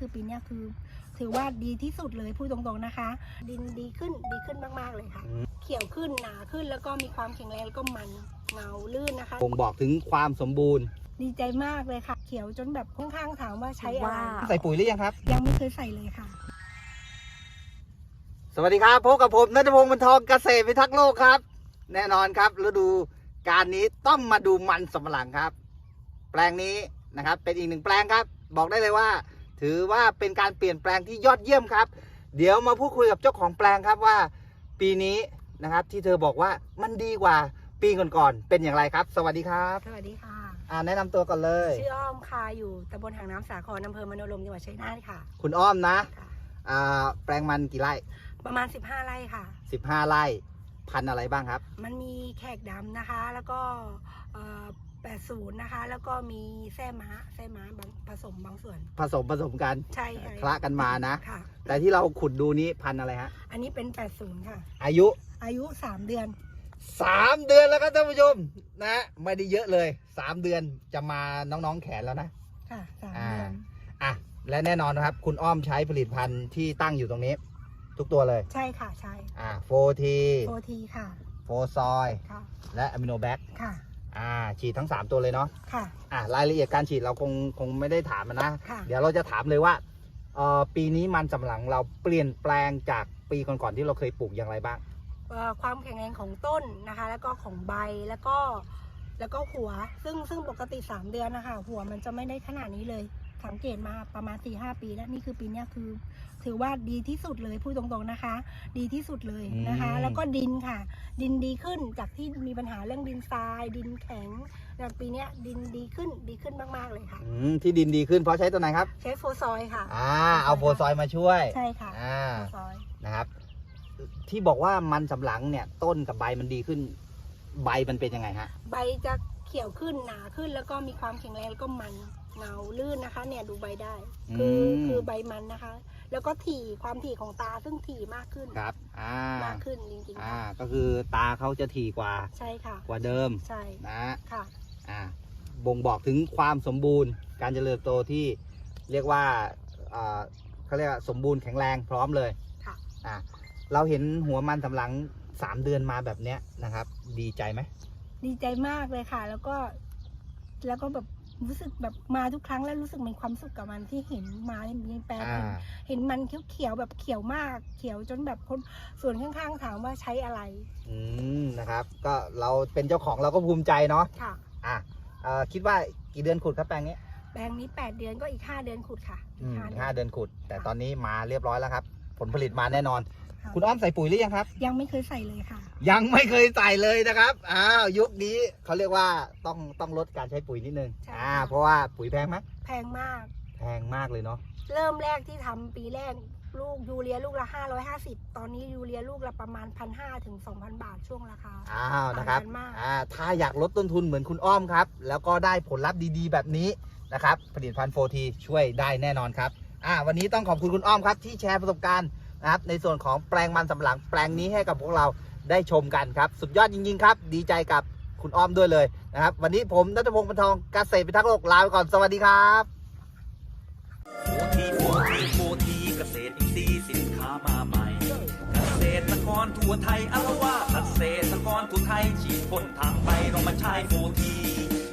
คือปีเนี้ยคือถือว่าดีที่สุดเลยพูดตรงๆนะคะ ดินดีขึ้นดีขึ้นมากๆเลยค่ะอืมเขียวขึ้นหนาขึ้นแล้วก็มีความแข็งแรงแล้วก็มันเงาลื่นนะคะบ่งบอกถึงความสมบูรณ์ ดีใจมากเลยค่ะ เขียวจนแบบค่อนข้างถามว่าใช้อะไรว้าวใส่ปุ๋ยหรือยังครับ ยังไม่เคยใส่เลยค่ะ สวัสดีครับพบกับผมนัทพงศ์บรรทองเกษตรพิทักษ์โลกครับ แน่นอนครับฤดูการนี้ต้องมาดูมันสำปะหลังครับ แปลงนี้นะครับเป็นอีกหนึ่งแปลงครับ บอกได้เลยว่า ถือว่าเป็นการเปลี่ยนแปลงที่ยอดเยี่ยมครับ เดี๋ยวมาพูดคุยกับเจ้าของแปลงครับว่า ปีนี้นะครับที่เธอบอกว่ามันดีกว่าปีก่อนๆเป็นอย่างไรครับ สวัสดีครับสวัสดีค่ะ อ่าแนะนำตัวก่อนเลย ชื่ออ้อมค่ะอยู่ตำบลหางน้ำสาครอำเภอมโนรมจังหวัดชัยนาทค่ะคุณอ้อมนะค่ะ อ่าแปลงมันกี่ไร่ ประมาณ 15 ไร่ค่ะ 15 ไร่ พันธุ์อะไรบ้างครับ มันมีแขกดำนะคะ แล้วก็เอ่อ 80 นะคะ แล้วก็มีแส้ม้าแส้ม้าบางผสมบางส่วน ผสมผสมกันใช่ค่ะคละกันมานะ ค่ะ แต่ที่เราขุดดูนี้พันธุ์อะไรฮะ อันนี้เป็น 80 ค่ะ อายุอายุ 3 เดือน 3 เดือนแล้วครับท่านผู้ชมนะไม่ได้เยอะเลย 3 เดือนจะมาน้องๆแขนแล้วนะ ค่ะสามอ่าเดือนอะและแน่นอนนะครับ คุณอ้อมใช้ผลิตภัณฑ์ที่ตั้งอยู่ตรงนี้ ทุกตัวเลย ใช่ค่ะใช่อ่าโฟทีโฟทีค่ะ โฟซอยค่ะและอะมิโนแบคค่ะ อ่าฉีดทั้ง 3 ตัวเลยเนาะค่ะ อะรายละเอียดการฉีดเราคงคงไม่ได้ถามมันนะ ค่ะ เดี๋ยวเราจะถามเลยว่าเอ่อปีนี้มันสำปะหลังเราเปลี่ยนแปลงจากปีก่อนๆที่เราเคยปลูกอย่างไรบ้าง เอ่อความแข็งแรงของต้นนะคะ แล้วก็ของใบแล้วก็แล้วก็หัว ซึ่งซึ่งปกติ 3 เดือนนะคะหัวมันจะไม่ได้ขนาดนี้เลยสังเกตมาประมาณ4 5ปีแล้วนี่คือปีเนี้ยคือ ถือว่าดีที่สุดเลยพูดตรงๆนะคะ ดีที่สุดเลยนะคะ อืม แล้วก็ดินค่ะ ดินดีขึ้นจากที่มีปัญหาเรื่องดินทราย ดินแข็งแต่ปีเนี้ยดินดีขึ้นดีขึ้นมากๆเลยค่ะ อืมที่ดินดีขึ้นเพราะใช้ตัวไหนครับ ใช้โฟซอยค่ะ อ่า เอาโฟซอยมาช่วย ใช่ค่ะอ่า โฟซอย นะครับ ที่บอกว่ามันสำปะหลังเนี่ย ต้นกับใบมันดีขึ้น ใบมันเป็นยังไงฮะ ใบจะเขียวขึ้นหนาขึ้นแล้วก็มีความแข็งแรงแล้วก็มัน เงาลื่นนะคะ เนี่ยดูใบได้ คือม คือใบมันนะคะ แล้วก็ถี่ความถี่ของตาซึ่งถี่มากขึ้นครับ อ่ามากขึ้นจริงๆอ่า ค่ะก็คือตาเขาจะถี่กว่า ใช่ค่ะ กว่าเดิมใช่นะค่ะ อ่าบ่งบอกถึงความสมบูรณ์ การเจริญเติบโตที่เรียกว่าอ่าเขาเรียกว่าสมบูรณ์แข็งแรงพร้อมเลยค่ะ อ่าเราเห็นหัวมันสำปะหลังสามเดือนมาแบบเนี้ยนะครับ ดีใจไหม ดีใจมากเลยค่ะ แล้วก็ แล้วก็แบบ รู้สึกแบบมาทุกครั้งแล้วรู้สึกมีความสุขกับมันที่เห็นมาในแปลงอ่าเห็นเห็นมันเขียวๆแบบเขียวมาก เขียวจนแบบคนส่วนข้างๆถามว่าใช้อะไรอืมนะครับ ก็เราเป็นเจ้าของเราก็ภูมิใจเนาะค่ะ อะเอ่อคิดว่ากี่เดือนขุดครับแปลงนี้แปลงนี้ 8 เดือนก็อีก 5 เดือนขุดค่ะอืมห้าเดือนห้าเดือนขุด แต่ตอนนี้มาเรียบร้อยแล้วครับ ผลผลิตมาแน่นอน ค่ะคุณอ้อมใส่ปุ๋ยหรือยังครับ ยังไม่เคยใส่เลยค่ะ ยังไม่เคยใส่เลยนะครับอ้าวยุคนี้เขาเรียกว่าต้องต้องลดการใช้ปุ๋ยนิดนึงใช่อ่าค่ะเพราะว่าปุ๋ยแพงไหมแพงมาก แพงมากเลยเนาะเริ่มแรกที่ทำปีแรก ลูกยูเรียลูกละ 550 ตอนนี้ยูเรียลูกละประมาณ 1,500ถึง2,000 บาทช่วงราคา อ้าวนะครับต่างกันมาก อ่าถ้าอยากลดต้นทุนเหมือนคุณอ้อมครับ แล้วก็ได้ผลลัพธ์ดีๆ แบบนี้นะครับผลิตภัณฑ์โฟทีช่วยได้แน่นอนครับอ่าวันนี้ต้องขอบคุณคุณอ้อมครับที่แชร์ประสบการณ์ นะครับในส่วนของแปลงมันสำปะหลังแปลงนี้ให้กับพวกเราได้ชมกันครับ สุดยอดจริงๆครับ ดีใจกับคุณอ้อมด้วยเลยนะครับ วันนี้ผมนัทพงศ์ปานทองเกษตรพิทักษ์โลกลาไปก่อนสวัสดีครับโฟทีโฟทีโฟทีเกษตรอินทรีย์สินค้ามาใหม่ เกษตรกรทั่วไทยอารวาสเกษตรกรทั่วไทยฉีดพ่นทางไปเรามาใช้โฟที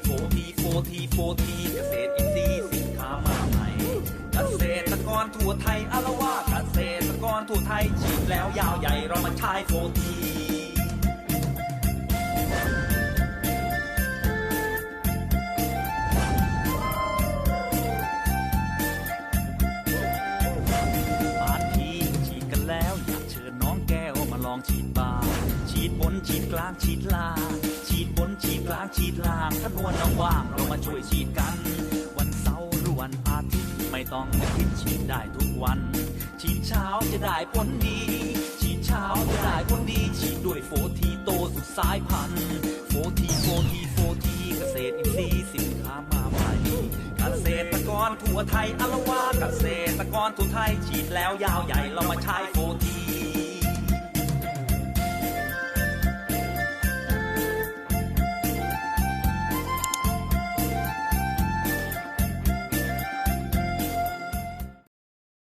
โฟทีโฟทีโฟทีเกษตรอินทรีย์สินค้ามาใหม่ เกษตรกรทั่วไทยอารวาส เกษตรกรทั่วไทยฉีดแล้วยาวใหญ่เรามาใช้โฟทีบานพี่ฉีดกันแล้วอยากเชิญน้องแก้วมาลองฉีดบ้างฉีดบนฉีดกลางฉีดล่างฉีดบนฉีดกลางฉีดล่างถ้านวลเอาว่างเรามาช่วยฉีดกัน วันเสาร์หรือวันอาทิตย์ไม่ต้องคิดฉีดได้ทุกวัน ฉีดเช้าจะได้ผลดี ฉีดเช้าจะได้ผลดี ฉีดด้วยโฟทีโตสุดสายพันธุ์โฟทีโฟทีโฟทีเกษตรอินทรีย์สินค้ามาใหม่เกษตรกรทั่วไทยอาวาเกษตรกรทั่วไทยฉีดแล้วยาวใหญ่เรามาใช้โฟที